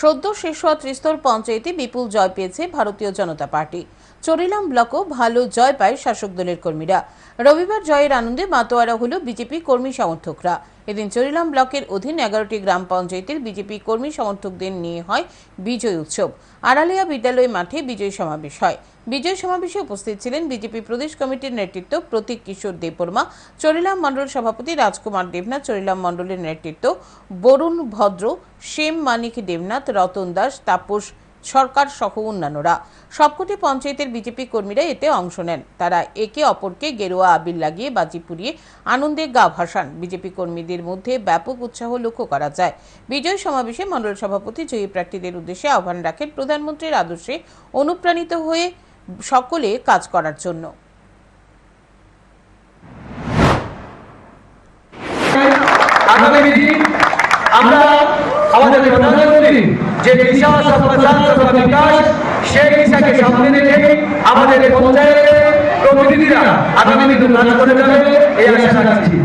সদ্য শেষ হওয়া ত্রিস্তর পঞ্চায়েতে বিপুল জয় পেয়েছে ভারতীয় জনতা পার্টি। চরিলাম ব্লকও ভালো জয় পায় শাসক দলের কর্মীরা। রবিবার জয়ের আনন্দে মাতোয়ারা হল বিজেপি কর্মী সমর্থকরা। এদিন চরিলাম ব্লকের অধীন এগারোটি গ্রাম পঞ্চায়েতের বিজেপি কর্মী সমর্থকদের নিয়ে হয় বিজয় উৎসব। আড়ালিয়া বিদ্যালয় মাঠে বিজয় সমাবেশ হয়। বিজয় সমাবেশে উপস্থিত ছিলেন বিজেপি প্রদেশ কমিটির নেতৃত্ব প্রতীক কিশোর দেববর্মা, চরিলাম মণ্ডল সভাপতি রাজকুমার দেবনাথ, চরিলাম মণ্ডলের নেতৃত্ব বরুণ ভদ্র, সেম মানিক দেবনাথ, রতন দাস, তাপস সরকার সহ অন্যান্যরা। সবকটি পঞ্চায়েতের বিজেপি কর্মীরা এতে অংশ নেন। তারা একে অপরকে গেরুয়া আবির লাগিয়ে বাজি পুড়িয়ে আনন্দে গা ভাসান। বিজেপি কর্মীদের মধ্যে ব্যাপক উৎসাহ লক্ষ্য করা যায়। বিজয় সমাবেশে মণ্ডল সভাপতি, জয়ী প্রার্থীদের উদ্দেশ্যে আহ্বান রাখেন প্রধানমন্ত্রীর আদর্শে অনুপ্রাণিত হয়ে সকলে কাজ করার জন্য। আগামী সেই সামনে আমাদের পঞ্চায়েতের প্রতিনিধিরা আগামী দিন কাজ করে যাবে এই আশা রাখছি।